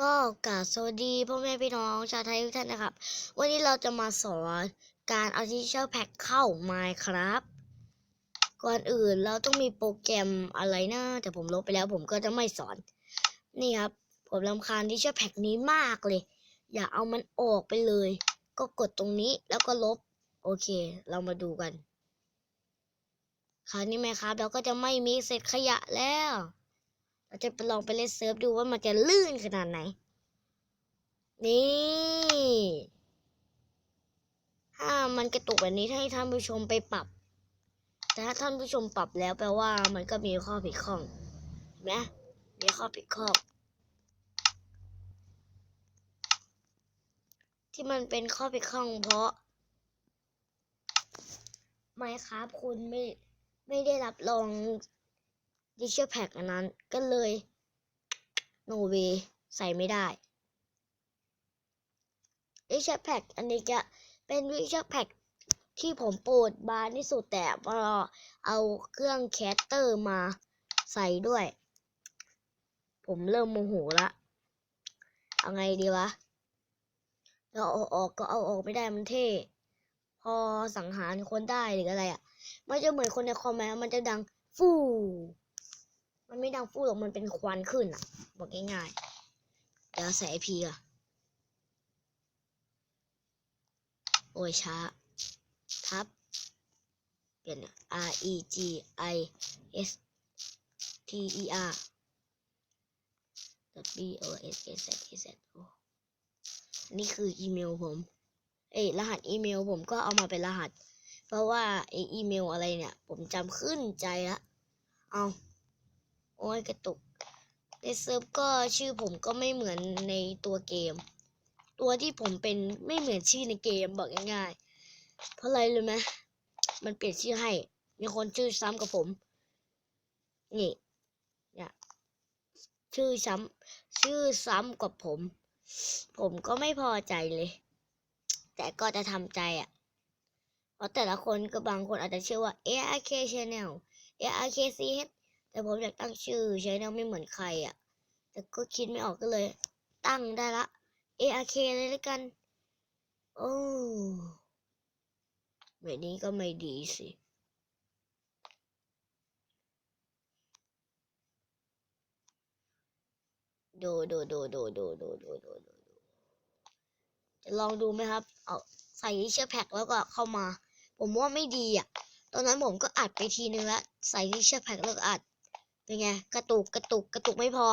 ก็กาสวัสดีพ่อแม่พี่น้องชาวไทยทุกท่านนะครับ วันนี้เราจะมาสอนการเอาทิชเชอร์แพ็คเข้า Minecraft ก่อนอื่นเราต้องมีโปรแกรมอะไรนะแต่ผมลบไปแล้วผมก็จะไม่สอน นี่ครับ ผมรำคาญทิชเชอร์แพ็คนี้มากเลย อย่าเอามันออกไปเลย ก็กดตรงนี้แล้วก็ลบ โอเค เรามาดูกันคราวนี้ไหมครับ เราก็จะไม่มีเศษขยะแล้ว เราจะไปลองไปเล่นเซิร์ฟดูว่ามันจะลื่นขนาดไหน นี่ถ้ามันกระตุกแบบนี้ให้ท่านผู้ชมไปปรับ แต่ถ้าท่านผู้ชมปรับแล้วแปลว่ามันก็มีข้อผิดข้องเห็นไหมมีข้อผิดข้องที่มันเป็นข้อผิดข้องเพราะไม่ครับคุณไม่ไม่ได้รับรอง ดิเชอร์แพ็กอันนั้นก็เลยโนเวใส่ไม่ได้ดิเชอร์แพ็กอันนี้จะเป็นดิเชอร์แพ็กที่ผมโปรดบานที่สุดแต่พอเอาเครื่องแคสเตอร์มาใส่ด้วย ผมเริ่มโมโหละเอาไงดีวะเราเอาออกก็เอาออกไม่ได้มันเท่ พอสังหารคนได้หรืออะไรอะ มันจะเหมือนคนในคอมไหมมันจะดังฟู่ มันไม่ดังฟู่หรอกมันเป็นควันขึ้นอะ บอกง่ายๆเดี๋ยวใส่ไอพีอะ โอ้ยช้า ทับ เปลี่ยน R E G I S T E R W O S S Z E Z โอ้อันนี่คืออีเมลผม เอ้รหัสอีเมลผมก็เอามาเป็นรหัส เพราะว่าไออีเมลอะไรเนี่ย ผมจำขึ้นใจละ เอา โอ้ยกระตุก ในเซิร์ฟก็ชื่อผมก็ไม่เหมือนในตัวเกม ตัวที่ผมเป็นไม่เหมือนชื่อในเกมบอกง่ายๆ เพราะอะไรรู้ไหมมันเปลี่ยนชื่อให้ มีคนชื่อซ้ำกับผม นี่เนี่ยชื่อซ้ำชื่อซ้ำกับผม ผมก็ไม่พอใจเลย แต่ก็จะทำใจอะเพราะแต่ละคนก็บางคนอาจจะเชื่อว่า ARK Channel ARK CH แต่ผมอยากตั้งชื่อ Channel ไม่เหมือนใครอะ แต่ก็คิดไม่ออกก็เลย ตั้งได้ละ ARK เลยแล้วกัน โอ้แบบนี้ก็ไม่ดีสิดูดูดูดูดูดูดูดูดูดูจะลองดูไหมครับ เอาใส่ทิเชือร์แพ็กแล้วก็เข้ามา ผมว่าไม่ดีอะ ตอนนั้นผมก็อัดไปทีนึงแล้ว ใส่ทิเชือร์แพ็กแล้วก็อัด เป็นไง กระตุกกระตุกกระตุกไม่พอ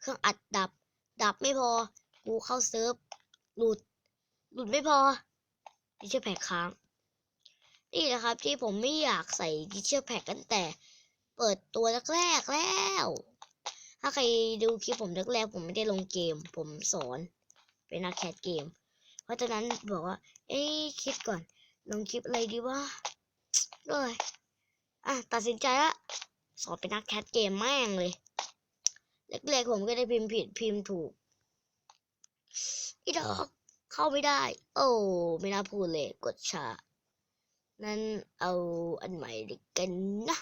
เครื่องอัดดับ ดับไม่พอ กูเข้าเซิร์ฟหลุด หลุดไม่พอทิเชอร์แพ็กค้าง นี่นะครับ ที่ผมไม่อยากใส่ทิเชอร์แพ็กกันแต่ เปิดตัวแรกๆแล้ว ถ้าใครดูคลิปผมแรกๆผมไม่ได้ลงเกม ผมสอน เป็นนักแคสเกม เพราะฉะนั้นบอกว่า เอ้ยคิดก่อน ลงคลิปอะไรดีวะเลยอะ ตัดสินใจละ สอนเป็นนักแคสเกมแม่งเลยแรกๆผมก็ได้พิมพ์ผิดพิมพ์ถูกอีดอกเข้าไม่ได้ โอ้ไม่น่าพูดเลยกดชา นั้นเอาอันใหม่ดีกันนะ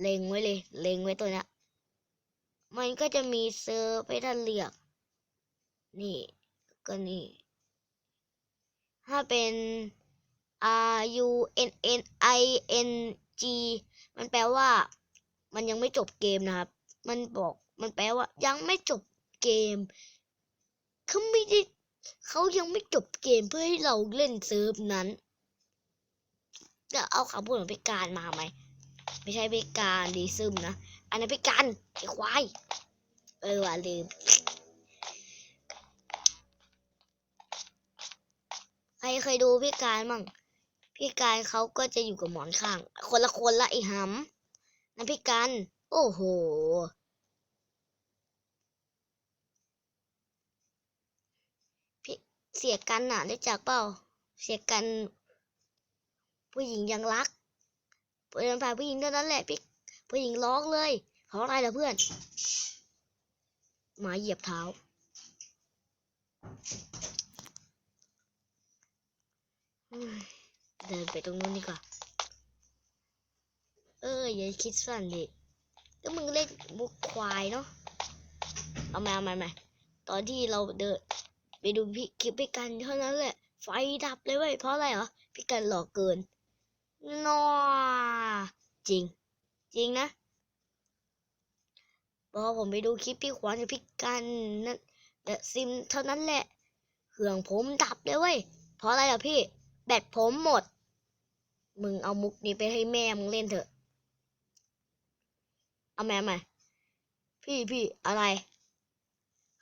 เล็งไว้เลย เล็งไว้ตัวนี้มันก็จะมีเซิร์ฟให้ท่านเลือก นี่ก็นี่ ถ้าเป็น R U N N I N G มันแปลว่า มันยังไม่จบเกมนะครับ มันบอกมันแปลว่า ยังไม่จบเกมเขาไม่ได้เขายังไม่จบเกมเพื่อให้เราเล่นเซิร์ฟนั้นจะเอาคำพูดของพิการมาไหมไม่ใช่พิการดีซึมนะอันนั้นพิการไอ้ควายเออว่าลืมใครเคยดูพี่การมั่ง พี่การเขาก็จะอยู่กับหมอนข้าง คนละคนละไอ้หำนั่นพี่การโอ้โห พี่เสียกันน่ะรู้จักเปล่า เสียกัน ผู้หญิงยังรักเดินผ่านผู้หญิงเท่านั้นแหละพี่ผู้หญิงร้องเลยเพราะอะไรล่ะเพื่อน หมาเหยียบเท้าเฮ้ย เดินไปตรงนู้นดีกว่า เอออย่าคิดสั้นดิก็มึงเล่นมุกควายเนาะ เอามาเอามาเอามาตอนที่เราเดินไปดูพี่คลิปพี่กันเท่านั้นแหละ ไฟดับเลยเว้ย เพราะอะไรเหรอ พี่กันหลอกเกินนอจริง จริงนะพอผมไปดูคลิปพี่ขวัญกับพี่กันนั่นเดอะซิมเท่านั้นแหละเครื่องผมดับเลยเว้ย เพราะอะไรล่ะพี่ แบตผมหมด มึงเอามุกนี้ไปให้แม่มึงเล่นเถอะ เอาแม่มาพี่พี่อะไร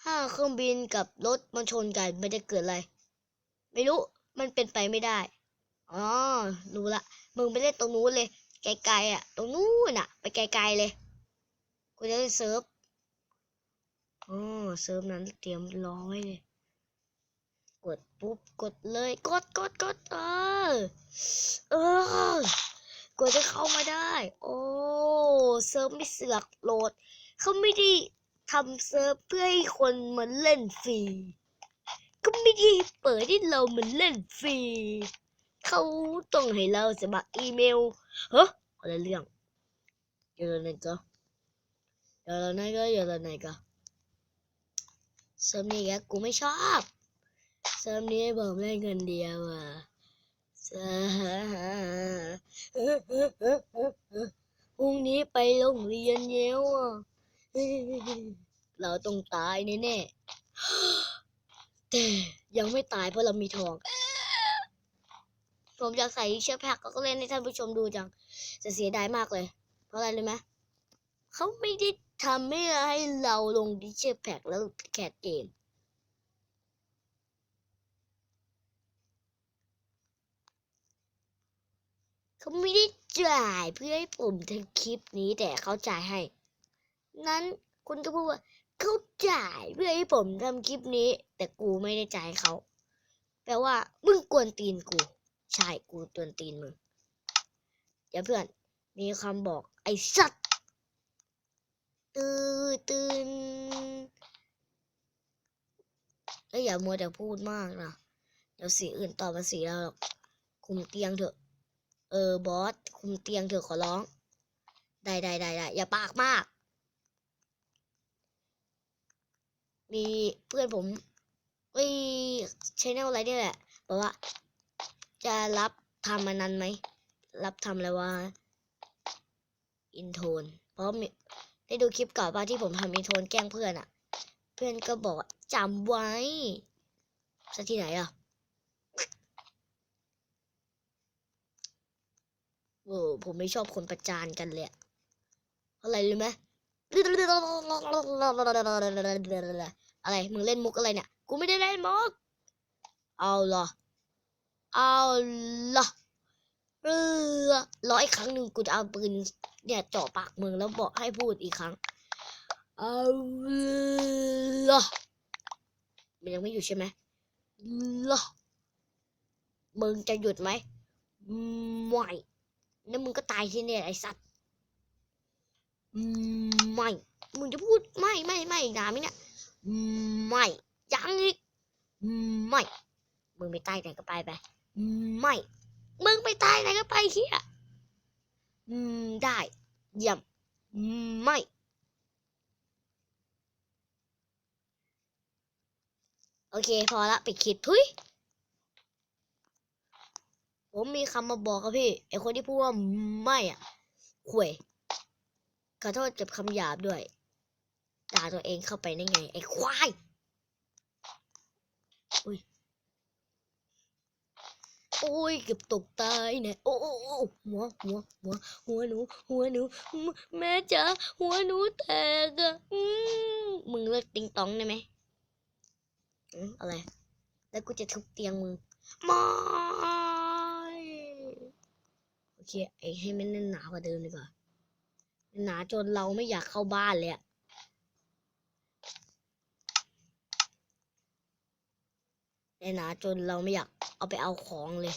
ถ้าเครื่องบินกับรถมันชนกันมันจะเกิดอะไร ไม่รู้มันเป็นไปไม่ได้อ๋อรู้ละ มึงไปเล่นตรงนู้นเลย ไกลๆอะ ตรงนู้นอะ ไปไกลๆเลย กูจะได้เซิร์ฟอ๋อเซิร์ฟนั้นเตรียมรอไว้เลย ดปุ๊บกดเลยกดกดกดเออเออกว่าจะเข้ามาได้ โอ้เซิร์ฟไม่เสือกโหลดเขาไม่ได้ทำเซิร์ฟเพื่อให้คนมาเล่นฟรีก็ไม่ได้เปิดให้เรามันเล่นฟรีเขาต้องให้เราสมัครอีเมลเฮ้อะไรเรื่องเยอะเลยก็เยอะเลยก็เยอะเลยก็เซิร์ฟนี้แกกูไม่ชอบ เซิร์ฟนี้ผมเล่นคนเดียวอะพรุ่งนี้ไปโรงเรียนเยวอะ เราต้องตายแน่ๆแต่ยังไม่ตายเพราะเรามีทอง ผมอยากใส่เชือกแพ็กก็เล่นให้ท่านผู้ชมดูจัง จะเสียดายมากเลย เพราะอะไรรู้ไหมเขาไม่ได้ทำให้เราลงดิเชอร์แพ็กแล้วแคดเกม เขาไม่ได้จ่ายเพื่อให้ผมทำคลิปนี้แต่เขาจ่ายให้ นั้นคุณก็พูดว่าเขาจ่ายเพื่อให้ผมทำคลิปนี้ แต่กูไม่ได้จ่ายเขาแปลว่ามึงกวนตีนกู ใช่กูกวนตีนมึงอย่าเพื่อน มีคำบอกไอ้สัตว์ตื่นตื่นแล้วอย่ามัวแต่พูดมากนะเดี๋ยวสีอื่นต่อมาสีเราหรอกคุมเตียงเถอะ เออบอสคุมเตียงเถอะขอร้อง ได้ได้ได้ได้อย่าปากมาก มีเพื่อนผมเอ้ยชแนลอะไรเนี่ยแหละบอกว่า จะรับทำมันนั้นไหม รับทำอะไรวะอินโทน เพราะมีได้ดูคลิปเก่าป่ะที่ผมทำอินโทนแกล้งเพื่อนอะเพื่อนก็บอกจำไว้ซะที่ไหนอะ โอ้ผมไม่ชอบคนประจานกันเลยอะเพราะอะไรรู้ไหมอะไร มึงเล่นมุกอะไรเนี่ย กูไม่ได้เล่นมุก เอาล่ะเอาล่ะเออร้อยครั้งหนึ่งกูจะเอาปืนเนี่ยเจาะปากมึงแล้วบอกให้พูดอีกครั้ง เอาล่ะมันยังไม่หยุดใช่ไหมล่ะมึงจะหยุดไหมไม่ แล้วมึงก็ตายที่เนี่ยไอ้สัตว์ไม่ มึงจะพูดไม่ไม่ไม่ด่าไหมเนี่ยไม่ยังอีกไม่ มึงไปใต้ไหนก็ไปไปไม่ มึงไปใต้ไหนก็ไปเฮียอืมได้เยี่ยมไม่ โอเค พอละไปคิดทุย ผมมีคำมาบอกครับพี่ไอคนที่พูดว่าไม่อะข่วยขอโทษเก็บคำหยาบด้วยด่าตัวเองเข้าไปได้ไง ไอ้ควายอุ้ยโอ้ยเกือบตกตายเนี่ยโอ้โอ้หัวหัวหัวหัวหนูหัวหนูแม่จ๋าหัวหนูแตกอะอืมมึงเลิกติงตองได้ไหมอืมอะไร แล้วกูจะทุบเตียงมึงม่โอ เคไอ้ให้มันแน่นหนากว่าเดิมดีกว่าหนาจนเราไม่อยากเข้าบ้านเลยอะแน่หนาจนเราไม่อยากเอาไปเอาของเลย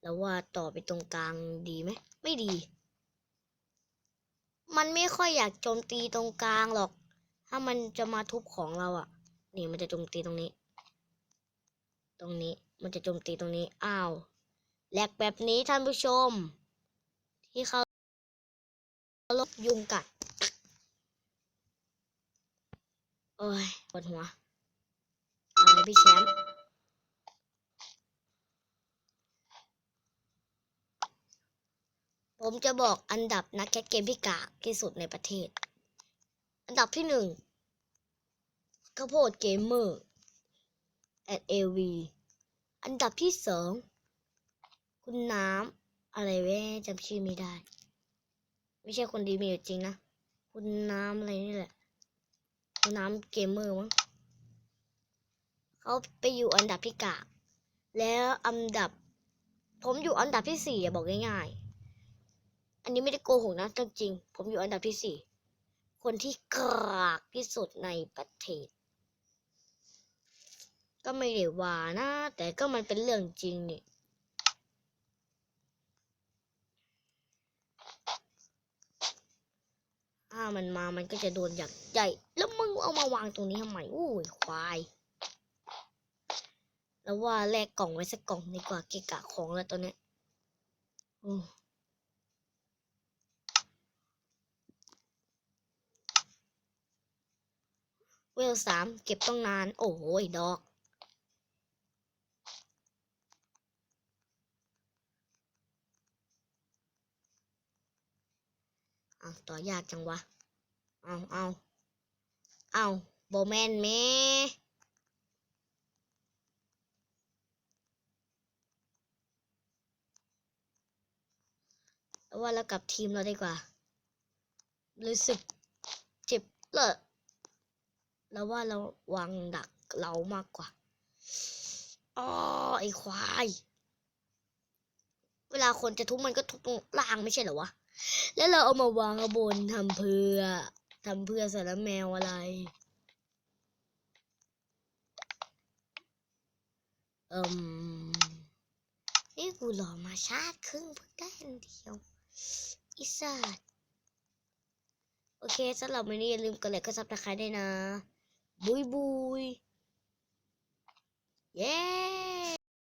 แล้วว่าต่อไปตรงกลางดีไหมไม่ดี มันไม่ค่อยอยากโจมตีตรงกลางหรอก ถ้ามันจะมาทุบของเราอะ่ะนี่มันจะโจมตีตรงนี้ ตรงนี้มันจะโจมตีตรงนี้อ้าว แหลกแบบนี้ท่านผู้ชม ที่เขาลบยุงกัดอ้ยปวดหัว อะไรพี่แชมป์ผมจะบอกอันดับนักแคสเกมที่กากที่สุดในประเทศ อันดับที่หนึ่งข้าวโพดเกมเมอร์ at AV อันดับที่สอง คุณน้ำอะไรเว้จำชื่อไม่ได้ ไม่ใช่คนดีมีอยู่จริงนะ คุณน้ำอะไรนี่แหละ คุณน้ำเกมเมอร์มั้งเขาไปอยู่อันดับที่กากแล้วอันดับ ผมอยู่อันดับที่สี่บอกง่ายๆ อันนี้ไม่ได้โกหกนะเรื่องจริงผมอยู่อันดับที่สี่คนที่กรากที่สุดในประเทศ ก็ไม่ได้ว่านะ แต่ก็มันเป็นเรื่องจริงนี่ามันมามันก็จะโดนอย่างใหญ่ แล้วมึงเอามาวางตรงนี้ทำไมอู้ยควาย แล้วว่าแลกกล่องไว้สักกล่องดีกว่าเกะกะของแล้วตอนเนี้ยโอ้เวลสามเก็บต้องนาน โอ้โหดอก เอาต่อยากจังวะ เอาเอาเอาโบแมนแม่แล้วว่าเรากลับทีมเราดีกว่า รู้สึกเจ็บเลยแล้วว่าเราวางดักเรามากกว่าอ๋อไอควาย เวลาคนจะทุบมันก็ทุบตรงล่างไม่ใช่เหรอวะ แล้วเราเอามาวางข้างบนทำเพื่อทำเพื่อสารแมวอะไร เอิมนี่กูรอมาชาติครึ่งเพิ่งได้อันเดียวอิสัตโอเคสำหรับวันนี้อย่าลืมกดไลค์กดซับสไครต์ด้วยนะ บุยบุย เย้